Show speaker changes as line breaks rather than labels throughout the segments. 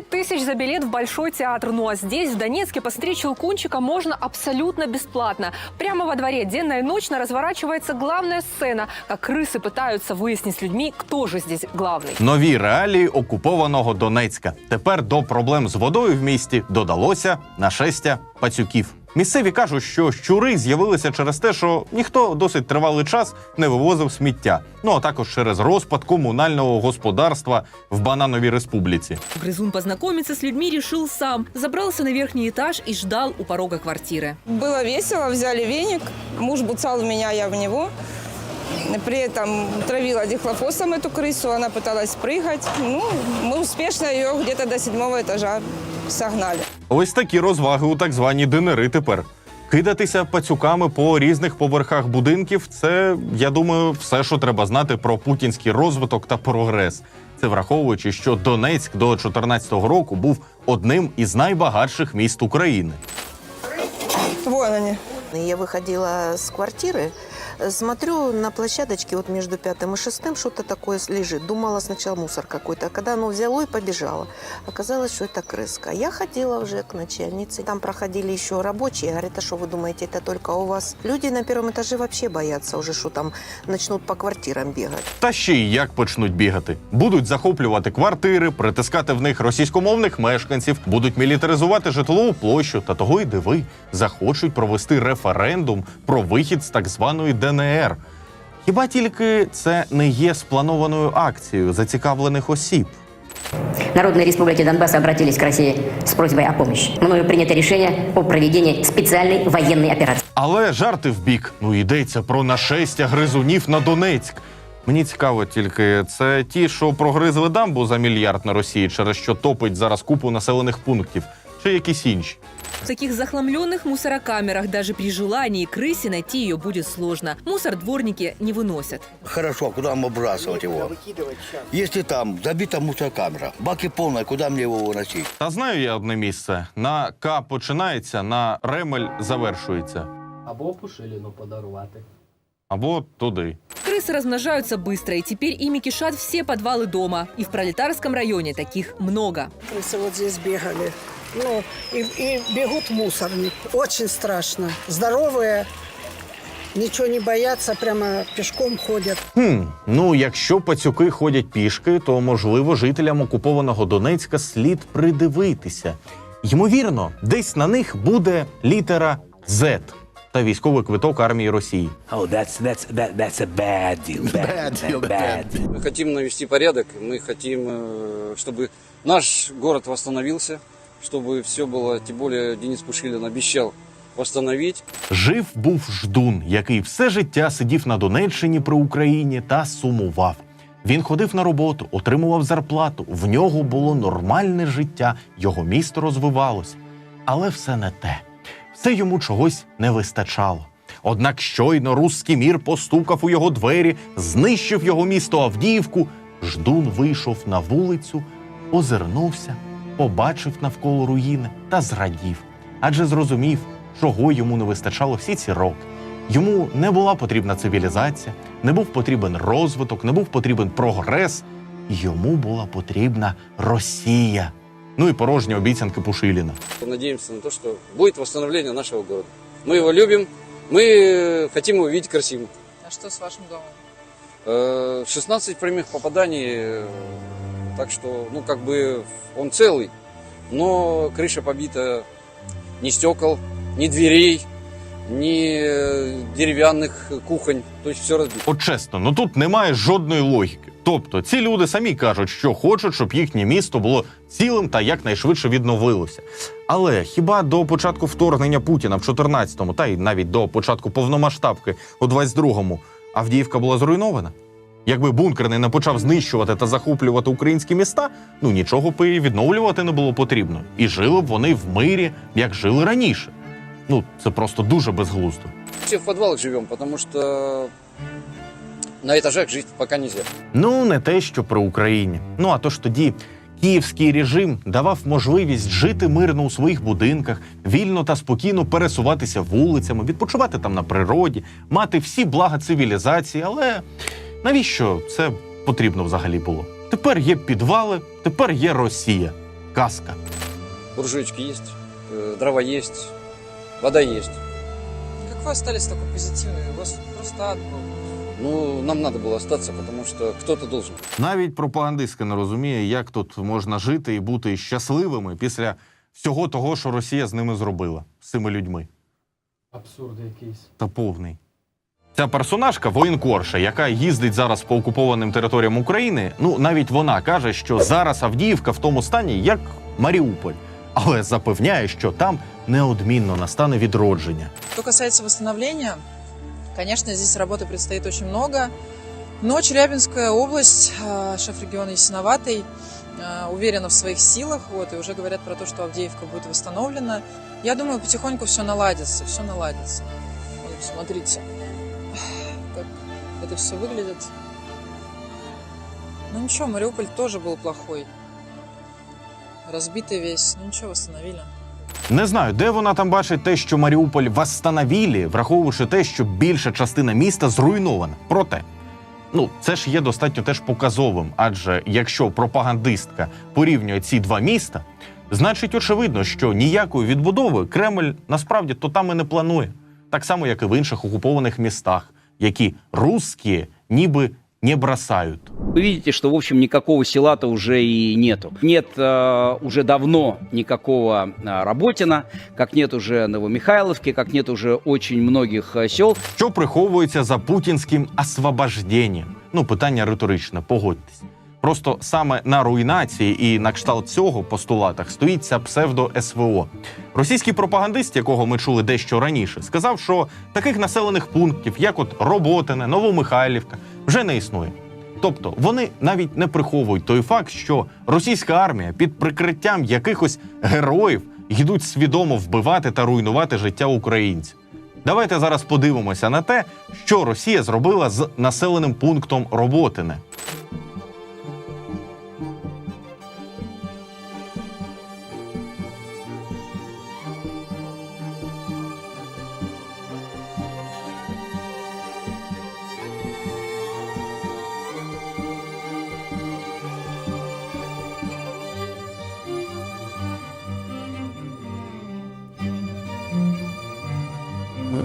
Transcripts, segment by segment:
Пять тысяч за билет в Большой театр. Ну а здесь, в Донецке, посмотреть Щелкунчика можно абсолютно бесплатно. Прямо во дворе денно и ночно разворачивается главная сцена, как крысы пытаются выяснить с людьми, кто же здесь главный.
Нові реалії окупованого Донецька. Тепер до проблем з водою в місті додалося нашестя пацюків. Місцеві кажуть, що щури з'явилися через те, що ніхто досить тривалий час не вивозив сміття. Ну а також через розпад комунального господарства в Банановій республіці.
Грызун познакомиться с людьми решил сам. Забрался на верхний этаж и ждал у порога квартиры.
Было весело, взяли веник, муж буцал в меня, я в него. При этом травила дихлофосом эту крысу, она пыталась прыгать. Ну, мы успешно ее где-то до седьмого этажа согнали.
Ось такі розваги у так званій динери тепер. Кидатися пацюками по різних поверхах будинків це, я думаю, все, що треба знати про путінський розвиток та прогрес. Це враховуючи, що Донецьк до 2014 року був одним із найбагатших міст України.
Вон они.
Я выходила с квартиры, э, смотрю на площадочке вот между пятым и шестым что-то такое лежит. Думала сначала мусор какой-то, а когда оно взяло и побежало, оказалось, что это крыска. Я ходила уже к начальнице, там проходили еще рабочие, говорят, а что вы думаете, это только у вас? Люди на первом этаже вообще боятся уже, что там начнут по квартирам бегать.
Та ще й як почнуть бігати. Будуть захоплювати квартири, притискати в них російськомовних мешканців, будуть мілітаризувати житлову площу. Та того й диви, захочуть провести референдум про вихід з так званої ДНР. Хіба тільки це не є спланованою акцією зацікавлених осіб?
Народные республики Донбасса обратились к России с просьбой о помощи. Мною принято решение о проведении специальной военной операции.
Але жарти в бік. Ну йдеться про нашестя гризунів на Донецьк. Мені цікаво тільки, це ті, що прогризли дамбу за мільярд на Росії, через що топить зараз купу населених пунктів, чи якісь інші.
В таких захламленных мусорокамерах даже при желании крысе найти ее будет сложно. Мусор дворники не выносят.
Хорошо, а куда вам выбрасывать его? Если там забита мусорокамера, баки полные, куда мне его выносить?
Та знаю я одне місце: на К починається, на Ремель завершується.
Або пушиліну подарувати.
Або туди.
Крысы размножаются быстро, и теперь ими кишат все подвалы дома. И в пролетарском районе таких много.
Крысы вот здесь бегали. Ну, и, и бегут в мусорник. Очень страшно. Здоровые, ничего не боятся, прямо пешком ходят.
Хм, ну якщо пацюки ходять пішки, то можливо жителям окупованого Донецька слід придивитися. Ймовірно, десь на них буде літера Z та військовий квиток армії Росії.
Oh, that's that's that that's a bad deal. Bad,
deal, bad
Мы хотим навести порядок, мы хотим, э, чтобы наш город восстановился, чтобы все было, тем более Денис Пушилин обещал восстановить.
Жив був ждун, який все життя сидів на Донеччині при Україні та сумував. Він ходив на роботу, отримував зарплату. В нього було нормальне життя, його місто розвивалося. Але все не те. Все йому чогось не вистачало. Однак щойно руський мір постукав у його двері, знищив його місто Авдіївку. Ждун вийшов на вулицю, озирнувся, побачив навколо руїни та зрадів, адже зрозумів, чого йому не вистачало всі ці роки. Йому не була потрібна цивілізація, не був потрібен розвиток, не був потрібен прогрес. Йому була потрібна Росія. Ну і порожні обіцянки Пушиліна.
Надеемся на то, что будет восстановление нашего города. Мы его любим, мы хотим его видеть красивым.
А что с вашим домом?
Э, 16 прямых попаданий, э, так что, ну, как бы он целый, но крыша побита ни стекол, ни дверей, ни э, деревянных кухонь, то есть все разбито.
От чесно, ну тут немає жодної логіки. Тобто ці люди самі кажуть, що хочуть, щоб їхнє місто було цілим та якнайшвидше відновилося. Але хіба до початку вторгнення Путіна в 14-му, та й навіть до початку повномасштабки у 22-му, Авдіївка була зруйнована? Якби бункерний не почав знищувати та захоплювати українські міста, ну нічого б і відновлювати не було потрібно. І жили б вони в мирі, як жили раніше. Ну, це просто дуже безглуздо.
Все в подвалах живем, потому что на этажах жить пока нельзя.
Ну, не те, що при Україні. Ну а то ж тоді київський режим давав можливість жити мирно у своїх будинках, вільно та спокійно пересуватися вулицями, відпочивати там на природі, мати всі блага цивілізації. Але навіщо це потрібно взагалі було? Тепер є підвали, тепер є Росія. казка.
Буржуечки есть, э, дрова есть, вода есть.
Как вы остались такой позитивный? У вас просто ад был.
Ну, нам надо было остаться, потому что кто-то должен.
Навіть пропагандистка не розуміє, як тут можна жити і бути щасливими після всього того, що Росія з ними зробила, з цими людьми.
Абсурд якийсь.
Та повний. Ця персонажка воєнкорша, яка їздить зараз по окупованим територіям України. Ну навіть вона каже, що зараз Авдіївка в тому стані, як Маріуполь, але запевняє, що там неодмінно настане відродження.
Что касается восстановления, конечно, здесь работы предстоит очень много. Но Челябинская область, э, шеф региона Ясиноватый, э, уверена в своих силах, вот, и уже говорят про то, что Авдеевка будет восстановлена. Я думаю, потихоньку все наладится, все наладится. Вот, посмотрите, как это все выглядит. Ну ничего, Мариуполь тоже был плохой. Разбитый весь, ну ничего, восстановили.
Не знаю, де вона там бачить те, що Маріуполь восстановили, враховуючи те, що більша частина міста зруйнована. Проте, ну це ж є достатньо теж показовим. Адже якщо пропагандистка порівнює ці два міста, значить очевидно, що ніякої відбудови Кремль насправді то там і не планує. Так само, як і в інших окупованих містах, які русські ніби не бросають.
Вы видите, что, в общем, никакого села-то уже и нету. Нет э, уже давно никакого э, Работина, как нет уже Новомихайловки, как нет уже очень многих э, сел.
Що приховується за путінським освобожденням? Ну, питання риторичне, погодьтесь. Просто саме на руйнації і на кшталт цього постулатах стоїть ця псевдо-СВО. Російський пропагандист, якого ми чули дещо раніше, сказав, що таких населених пунктів, як от Роботине, Новомихайлівка, вже не існує. Тобто вони навіть не приховують той факт, що російська армія під прикриттям якихось героїв йдуть свідомо вбивати та руйнувати життя українців. Давайте зараз подивимося на те, що Росія зробила з населеним пунктом Роботине.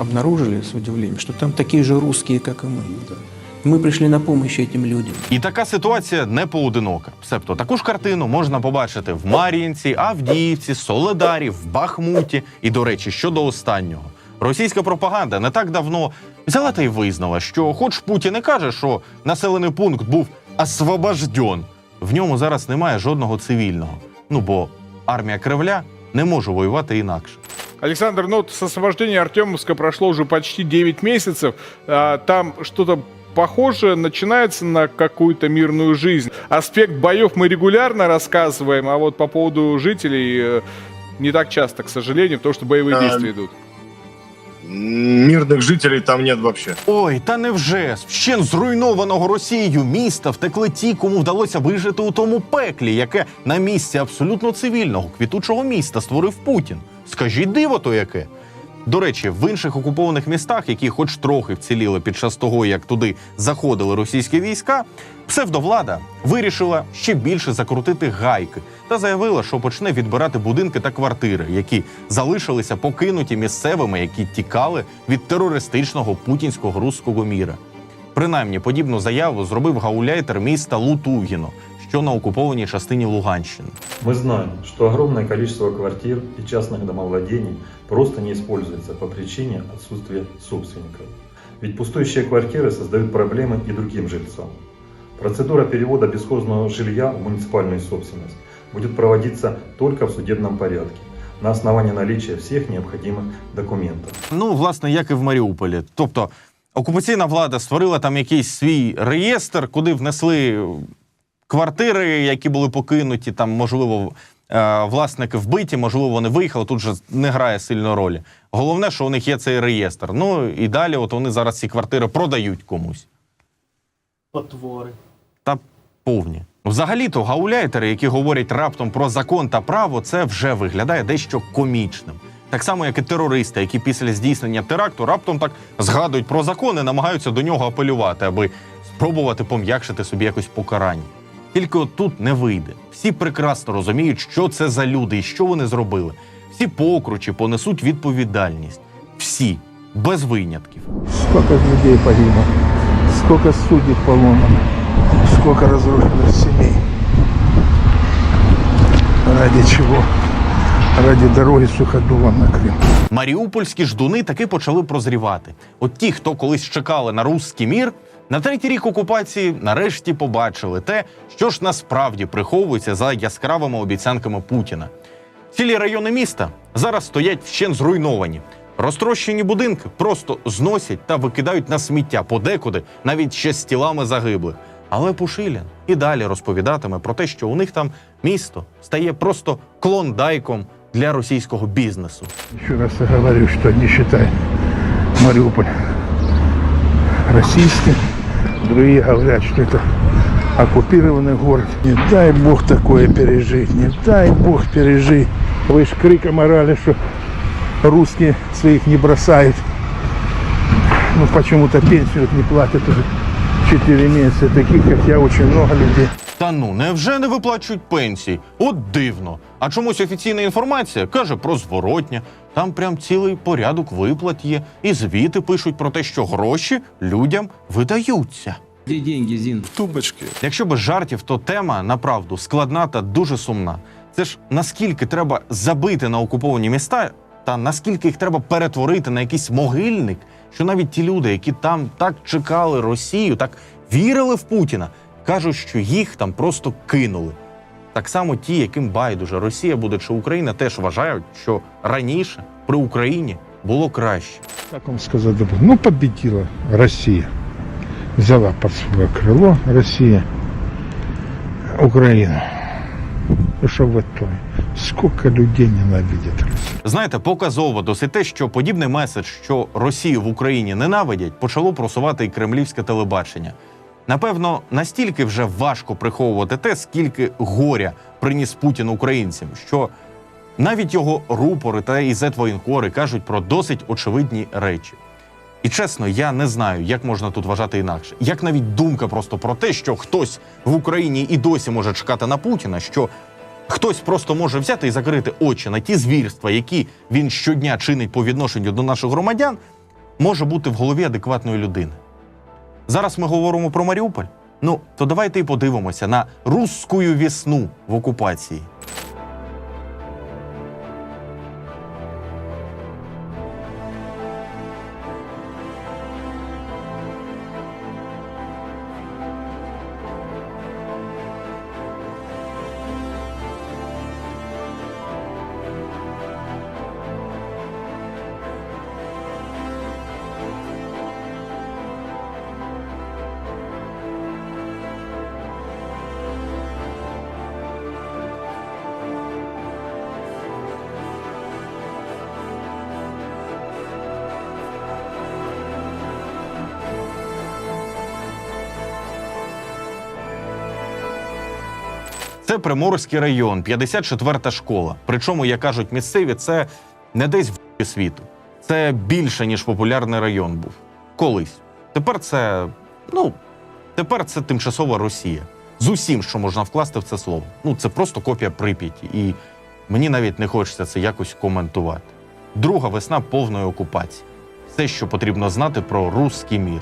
обнаружили с удивлением, что там такие же русские, как и мы. Мы пришли на помощь этим людям.
І така ситуація не поодинока. Себто таку ж картину можна побачити в Мар'їнці, Авдіївці, Соледарі, в Бахмуті. І, до речі, щодо останнього. Російська пропаганда не так давно взяла та й визнала, що, хоч Путін і каже, що населений пункт був освобожден, в ньому зараз немає жодного цивільного. Ну бо армія Кремля не може воювати інакше.
Александр, ну вот с освобождения Артемовска прошло уже почти 9 месяцев. А, Там что-то похожее начинается на какую-то мирную жизнь. Аспект боев мы регулярно рассказываем, а вот по поводу жителей э, не так часто, к сожалению, потому что боевые
А,
действия идут.
Мирных жителів там нет вообще.
Ой, та невже з вщен зруйнованого Росією міста втекли ті, кому вдалося вижити у тому пеклі, яке на місці абсолютно цивільного квітучого міста створив Путін. Скажіть диво то яке. До речі, в інших окупованих містах, які хоч трохи вціліли під час того, як туди заходили російські війська, псевдовлада вирішила ще більше закрутити гайки та заявила, що почне відбирати будинки та квартири, які залишилися покинуті місцевими, які тікали від терористичного путінського руського міра. Принаймні, подібну заяву зробив гауляйтер міста Лутугіно, що на окупованій частині Луганщини.
Мы знаем, что огромное количество квартир и частных домовладений просто не используется по причине отсутствия собственников. Ведь пустующие квартиры создают проблемы и другим жильцам. Процедура перевода бесхозного жилья в муниципальную собственность будет проводиться только в судебном порядке на основании наличия всех необходимых документов.
Ну, власне, як і в Маріуполі. Тобто, окупаційна влада створила там якийсь свій реєстр, куди внесли квартири, які були покинуті, там, можливо, е, власники вбиті, можливо, вони виїхали. Тут же не грає сильно ролі. Головне, що у них є цей реєстр. Ну і далі, от вони зараз ці квартири продають комусь.
Потвори.
Та повні. Взагалі-то гауляйтери, які говорять раптом про закон та право, це вже виглядає дещо комічним. Так само, як і терористи, які після здійснення теракту раптом так згадують про закон і намагаються до нього апелювати, аби спробувати пом'якшити собі якось покарання. Тільки от тут не вийде. Всі прекрасно розуміють, що це за люди і що вони зробили. Всі покручі понесуть відповідальність. Всі, без винятків.
Сколько людей погибло, сколько судеб поломано, сколько разрушено семей. Ради чего? Ради дороги суходолом на Крым.
Маріупольські ждуни таки почали прозрівати. От ті, хто колись чекали на русський мір, на третій рік окупації нарешті побачили те, що ж насправді приховується за яскравими обіцянками Путіна. Цілі райони міста зараз стоять вщен зруйновані. Розтрощені будинки просто зносять та викидають на сміття подекуди, навіть ще з тілами загиблих. Але Пушилін і далі розповідатиме про те, що у них там місто стає просто клондайком для російського бізнесу.
Еще раз говорю, что не считай Мариуполь российским Другие говорят, что это оккупированный город. Не дай Бог такое пережить, не дай Бог пережить. Вы ж криком орали, что русские своих не бросают. Ну почему-то пенсию вот не платят уже 4 месяца. Таких, как я, очень много людей.
Та ну, невже не виплачують пенсії? От дивно. А чомусь офіційна інформація каже про зворотня. Там прям цілий порядок виплат є, і звіти пишуть про те, що гроші людям видаються.
Где деньги, Зин?
Тумбочки.
Якщо без жартів, то тема направду складна та дуже сумна. Це ж наскільки треба забити на окуповані міста, та наскільки їх треба перетворити на якийсь могильник, що навіть ті люди, які там так чекали Росію, так вірили в Путіна, кажуть, що їх там просто кинули. Так само ті, яким байдуже Росія буде чи Україна, теж вважають, що раніше при Україні було краще.
Как вам сказать, добро? ну победила Россия. Взяла под свое крыло Россия Украину. И что в итоге? Сколько людей ненавидят Россию?
Знаєте, показово досить те, що подібний меседж, що Росію в Україні ненавидять, почало просувати і кремлівське телебачення. Напевно, настільки вже важко приховувати те, скільки горя приніс Путін українцям, що навіть його рупори та ізет-воєнкори кажуть про досить очевидні речі. І чесно, я не знаю, як можна тут вважати інакше. Як навіть думка просто про те, що хтось в Україні і досі може чекати на Путіна, що хтось просто може взяти і закрити очі на ті звірства, які він щодня чинить по відношенню до наших громадян, може бути в голові адекватної людини. Зараз ми говоримо про Маріуполь. Ну, то давайте і подивимося на русську весну в окупації. Це Приморський район, 54-та школа. Причому, як кажуть місцеві, це не десь в світу. Це більше, ніж популярний район був. Колись. Тепер це, ну, тепер це тимчасова Росія. З усім, що можна вкласти в це слово. Ну, це просто копія Прип'яті. І мені навіть не хочеться це якось коментувати. Друга весна повної окупації. Все, що потрібно знати про русський мір.